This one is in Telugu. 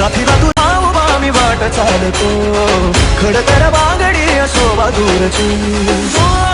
साथीला तू नाव आम्ही वाट चालतो खडतर बांगडी असो दूरची